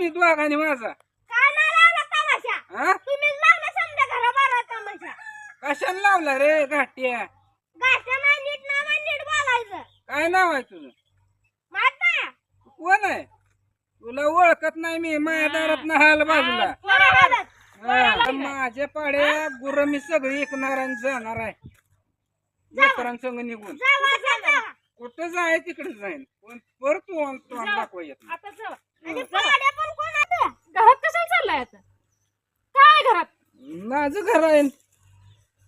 तुम्ही दोघांनी माझा. लावला तमाशा? हा? तुम्ही लावला समजा घराबारा तमाशा. कशाला लावला रे घाट्या? गाठ्या नाही नीट ना नाही नीट बोलायचं. काय नाव आहे तुझं? माहीत नाही कोण आहे? तुला ओळखत नाही मी माझ्या दारात ना हाल बाजूला. हा, माझ्या पाड्या गुर मी सगळी ऐकणार आणि जाणार आहे. लेकरांसंग निघून. जावा जावा कुठं जाय तिकडे जाईन. पण परत तू तोंड दाखवा येत नाही. आता जावा. घरात कशाला चाललाय आता? काय घरात? माझं घर आहे.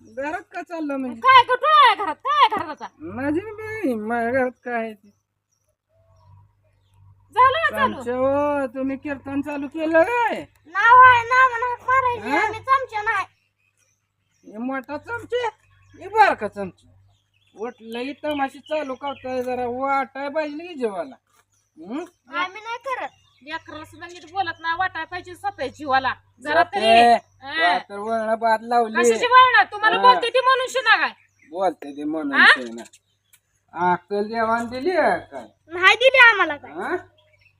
घरात का चाललं म्हणजे काय कुठं आहे घरात? काय आहे घरात आता? माझी बाई माझ्या घरात काय आहे ते? झालं ना चालू? आमच्या हो, तुम्ही कीर्तन चालू केलं काय नाव आहे नाव म्हणा. मारायची हा? आम्ही चमच्या नाही. हे मोठा चमचे? हे बारका चमचे? वटलंही तमाशी चालू करताय जरा. वाटाय पाहिजे की जेवायला. हं? आम्ही नाही करत. लेकराला सुद्धा नीट बोलत नाही वाटाय पाहिजे स्वतः जीवाला. जरा तरी जाते. हा. वाटर वळण बाद लावली. कशाची वळणार तुम्हाला हा. बोलते ती म्हणून शिना काय? बोलते ते म्हणून? ते ना. अक्कल देवान दिली आहे काय? नाही दिली आम्हाला काय. हा?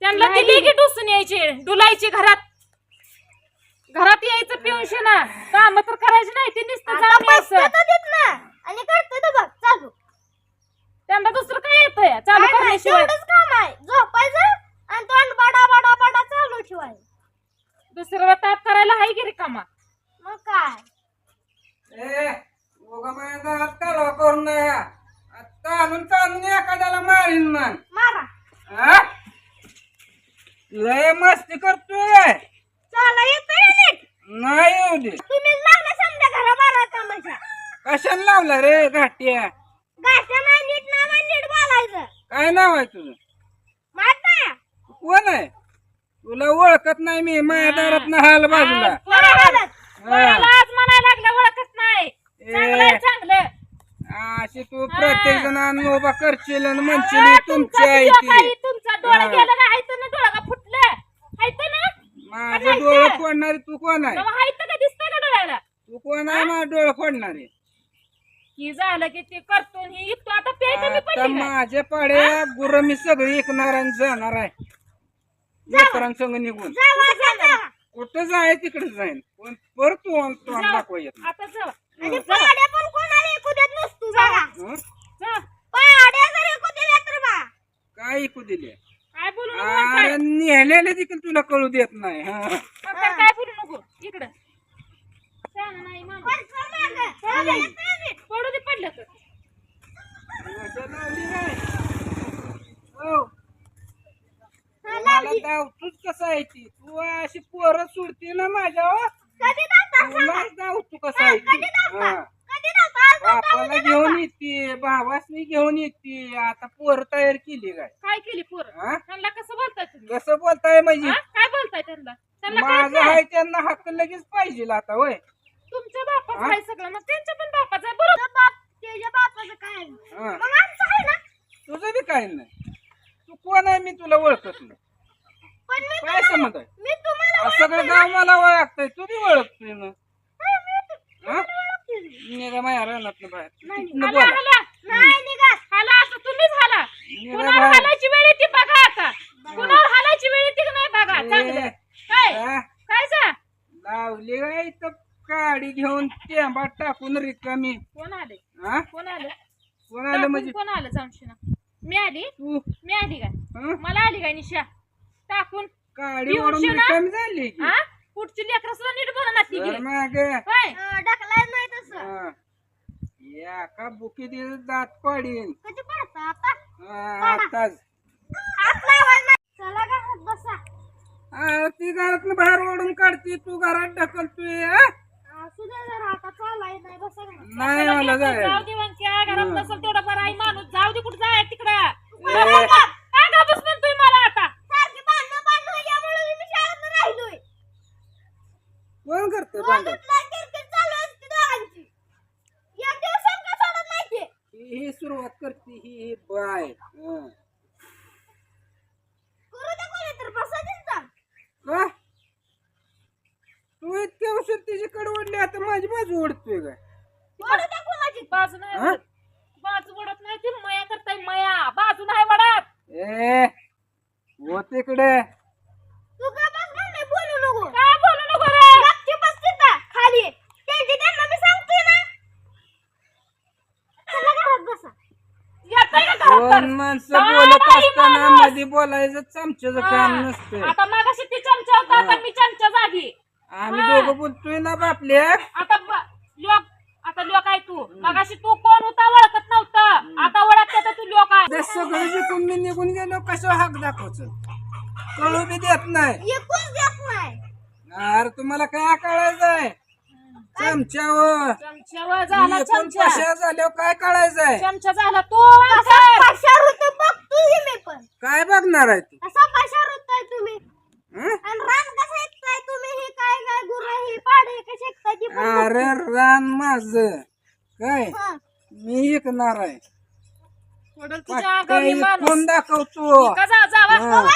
त्यांना दिली की डुसून यायचे डुलायचे घरात. घरात यायचं पिऊन शिना काम तर करायची नाही ते नुसतं जाऊन यायचं. देत ना. आणि करतो तर बघ चालू. त्यांना दुसरं काय येतंय? चालू काय नाही, करण्याशिवाय. तेवढंच काम आहे. झोपायचं की रिकामा मग काय? ए उगा कालवा करून नाही. हा. आता आणून काढून एखाद्याला मारीन मन मारा. हा? लय मस्ती करतोय. चाला येतंय नीट. नाही येऊ दे. तुम्ही लागला समजा घरा बारा तमाशा कशाला लावला रे घाट्या? गाठ्या नाही नीट ना नाही नीट बोलायचं. काय नाव आहे तुझं माहीत नाही कोण आहे तुला ओळखत नाही मी माझ्या दारात ना हाल बाजूला बरोबर कोणाला आज म्हणायला लागलं ओळखत नाही. चांगलं आहे, चांगलं. अशी तू प्रत्येक जण उभा करशील आणि म्हणशील तुमची काही ती. तुमचा डोळा. गेला का हायतं ना डोळा का फुटलं? हायतं ना? माझं डोळं फोडणारी तू कोण आहे? दिसतंय डोळ्याला? तू कोण आहे? माझं डोळं फोडणारी. की झालं की ते करतो हे आता काय? माझ्या पाड्या गुर मी सगळी ऐकणार आणि जाणार आहे. लेकरांसंग निघून जावा जावा कुठं जाय तिकडे जाईन पण परत तू तोंड दाखवा येत नाही. आता जावा आणि पाड्या पण कोणाला ऐकू देत नसतो बघा हं? जा. पाड्या जर ऐकू दिल्या तर बा काय ऐकू दिले काय बोलू नको मग काय? अरे नेलेले देखील तुला कळू देत नाही हा. मग काय काय बोलू नको इकडं सांग नाही मामा पण चल मागं. चाला येतंय नीट. पडू दे पडलं तर? हो. हा, मला लावली. डाव तूच कसा आहे ती? तू अशी पोरं सोडते ना कधी तू कसा आहे कधी ती? नव्हता हा. कधी नव्हता आज नव्हता, बापाला उद्या घेऊन. येते भावासनी घेऊन येते. आता पोर तयार केली काय? काय केली पोरं? हा? त्यांना कसं बोलताय तुम्ही? कसं बोलताय म्हणजे? हा? काय बोलताय त्यांना? त्यांना माझं काय आहे त्यांना हक्क लगेच पाहिजे आता होय. तुमच्या बापाचं हा? आहे सगळं मग त्यांच्या पण बापाचं आहे बरोबर? तुझं बाप त्याच्या बापाचं काय आहे? हा. मग आमचं आहे ना? तुझं बी काय नाही. तू कोण आहे मी तुला ओळखत नाही. पण मी काय समज आहे? मी तुम्हाला आ, सगळं गाव मला ओळखतंय? तू बी ओळखतोय ना. हा, मी हा? ओळखते. निघा माझ्या रानात बाहेर नाही, तिथनं हाला बोला. हाला नाही निघा. हाला आता तुम्हीच हाला निघा कुणावर बाहेर. हालायची वेळ येते बघा आता. कुणावर हालायची वेळ येते की नाही बघा चांगलं काय? हा? काय जा? लावली काय इथं काडी घेऊन टेंबा टाकून रिकामी? कोण आले? हा? कोण आलं? कोण आलं म्हणजे? कोण आलं जामशिना मी आली. तू? मी आली काय? हं? मला आली काय निशा? टाकून. काडी पिऊन ओढून शिवणं? रिकामी झाली की. हा पुढची लेकरं सुद्धा नीट बोला ना ती तर मग. अं, नाही तसं. हा. या का बुकी दिवस दात पाडीन. कधी पडतं आता? हा, आताच हात लावायला नाही. चला का हात बसा. ती घरात बाहेर ओढून काढती तू घरात ढकलतोय हा? असू दे जरा आता चालाय नाही बसा. नाही मला जाय जाऊ दे घरात. नसेल तेवढा बरा आहे माणूस. जाऊ दे कुठं जाय तिकडं. ए. काय गप्पच म्हणतोय मला आता सारखी भांडणं भांडणं यामुळे मी शाळेत राहिलोय कोण करते भांडण रोजच किरकिर चालू असते दोघांची एक दिवसात का सोडत नाही ते. ही ही सुरुवात करते ही ही बाय. हं. का तू इतक्या उशीर तिची कडवडली आता माझी बाजू ओढतोय कोणाची. बाजू नाही हा? वडत. बाजू वडत नाही ती मया करताय मया. बाजू नाही वडत ए हो तिकडे तू का बस माणसं काय बोलत असताना माणूस? मध्ये बोलायचं चमच्याचं काम हा. नसतं आता मागाशी ती चमचा होता आता हा. मी चमचा जागी. आम्ही हा. दोघं बोलतोय ना बापल्या आता ब- लोक आता लोक आहे तू. मगाशी तू कोण होता ओळखत नव्हतं. आता ओळखते तर तू लोक आहे. ते सगळं जिंकून मी निघून गेलो कसं हाक दाखवचं कळू बी देत नाही. एकूच देत नाही. अरे तुम्हाला काय कळायचंय चमच्यावर. चमच्यावर झाला एकूण चमचा. कशा झाल्यावर काय कळायचंय चमचा झाला तू वांकर. कशा ऋतू बघतोय मी पण काय बघणार आहे तू? कसा कशा ऋतू तुम्ही? हं? आणि रान कसं ऐकताय तुम्ही? हे काय काय गुरं ही पाडे कसे ऐकताय ती पण अरे रान माझ. काय? हा. मी ऐकणार आहे. तुझ्या माणूस. कोण दाखवतो. का जा जावा हा. जावा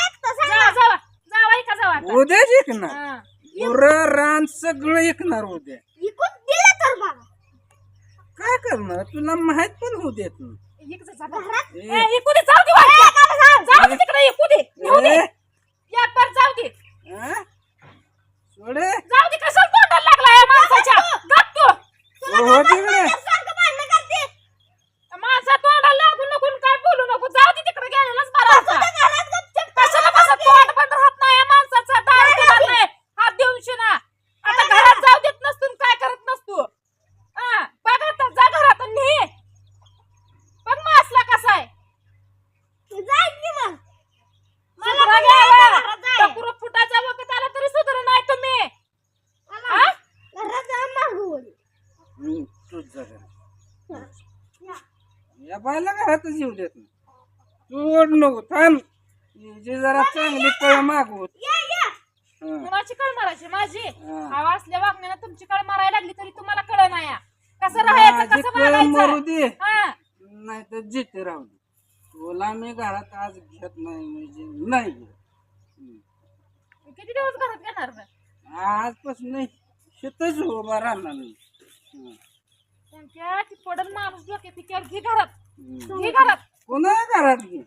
जावा जावा का जावा आता. उद्याच ऐकणार. हा. पुरं रान सगळं ऐकणार उद्या. इकून दिलं तर बघा काय करणार? तुला माहीत पण होऊ देत नाही. इकडे दे, जाऊ दे वाटतं. जाऊ दे तिकडे दे. जाऊ दे. ए, एक बार जाऊ दे हं? सोडे जाऊ दे कशाला तोंडाला लागला या माणसाच्या गप तू हो तिकडे सारखं भांडणं करते माणसा तोंडाला लागू नको आणि काय बोलू नको जाऊ दे तिकडे गेलेलाच बरा होता. तुझ्या घरात गपचूप कशाला कसं तोंड बंद राहत नाही या माणसाचा दार दिला नाही हात देऊन शिना आता घरात जाऊ देत नसतो आणि काय करत नसतो हा, बघ आता जा घरात आणि ने बघ मासला कसा आहे तू जाय की मग मला सुधरा पण घ्यावा. जायचं घरात जाय. टपुरं फुटाचा वखत आला तरी सुधर नाही तुम्ही मला हा? घरात जाऊन मागवून हं, तूच जा घरात. या बायला घरातच येऊ देत नाही तू ओढ नको थांब जे जरा चांगली पळ मागवू या या हं. कुणाची कळ मारायची माझी. हवा असल्या वागण्यानं तुमची कळ मारायला लागली तरी तुम्हाला कळ नाही. कसं राहायचं कसं कळ मरू वागायचं दे हा नाही तर जिथे राहू दे तुला मी घरात आज घेत नाही म्हणजे नाही. हं. किती दिवस घरात घेणार? आजपासून शेतच उभा राहणार नाही. त्यांच्या ती पडल माणूस डोक्यात तिच्यावर घे घरात. घे घरात. पुन्हा घरात घे?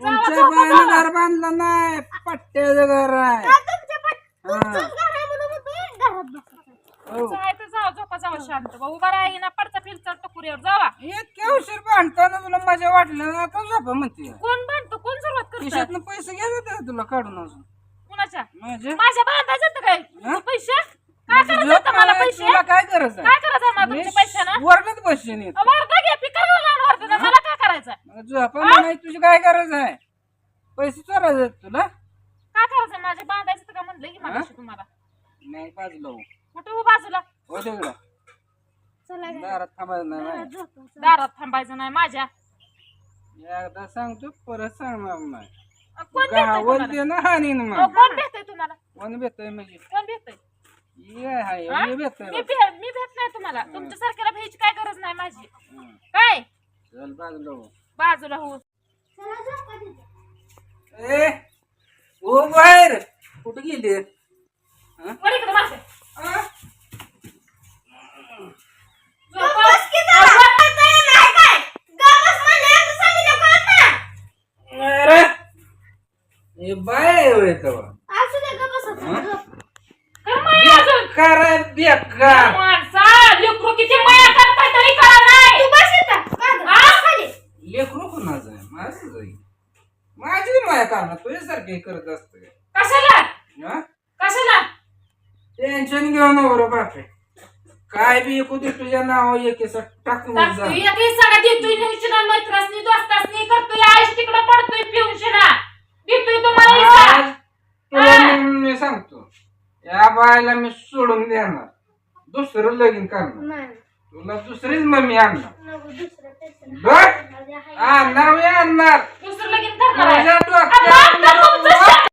तुमच्या जावा. घर बांधलं नाही? पट्ट्याचं घर आहे. का तुमच्या पण हा. तुमचंच घर आहे म्हणून म्हणतोय घरात बसायचं. हो. जाय तर जावा झोपा जावा शांत. बा उभा राही ना पडचा फिरचा टकुरीवर जावा. इतक्या उशीर बांधताना तुला? मजा वाटलं ना आता झोपा म्हणते. कोण बांधतो कोण सुरुवात करत खिशातनं पैसे घ्यायचे तुला काढून अजून. कुणाच्या? म्हणजे माझ्या बांधायचं काय? पैसे? काय माझं करायचं होतं मला नाही, पैसे? तुला काय गरज आहे? काय करायचं मला मी तुमचे पैसे ना वरडत बसशील इथं. वर्धा घे पिकर लहान वर्धा मला काय करायचं? म्हणाय तुझी काय गरज आहे? पैसे चोरायचे आहेत तुला? काय करायचं? माझ्या बांधायचं होतं का म्हणलं? की मागाशी तुम्हाला. नाही बाजूला हो. कुठे उभा बाजूला? हो तिकडं चला. दारात थांबायचं नाही. दारात थांबायचं नाही माझ्या. एकदा सांगतो परत सांगणार नाही. कोण भेटतंय गावात तुम्हाला? दे ना हानीन अ, मग. कोण भेटतंय तुम्हाला? कोण भेटतोय म्हणजे? कोण भेटतंय ये हाय हा? ये मी भेटतोय भे- मी भेट नाही तुम्हाला तुमच्या सारख्याला भेटायची काय गरज नाही माझी हं. काय चल बाजूला हो. बाजूला हो चला झोपा तिथे. ए हो बाहेर कुठे गेली? वर इकडे मागे. आ? गप बस की जरा. काय नाही काय? गप बस म्हणजे असं सांगितलं कळत नाही. अरे बाय होय तेव्हा. असू दे, गप बस आता. झोप. कर माया अजून. बेकार माणसा लेकरू किती माया करताय तरी कळा नाही तू बस इथं. मागं. हा? खाली. लेकरू कुणाचं आहे माझं आहे. माझी माया करणार तुझ्यासारखे करत असत कशाला कशाला टेन्शन घेऊ नको बापरे काय बी ऐकू दे तुझ्या नाव एक टाकून जा टाकतोय एक हे सगळं देतोय निवशिना मैत्रासनी दोस्तासनी करतोय आईस तिकडे पडतोय पिऊन शिना देतोय तुम्हाला हिस्सा. आज तुला मी मी सांगतो या बायला मी सोडून देणार दुसरं लगीन करणार नाही. तुला दुसरीच मम्मी आणणार नको दुसरं. बघ आणणार मी आणणार दुसरं लगीन करणार आहे. तर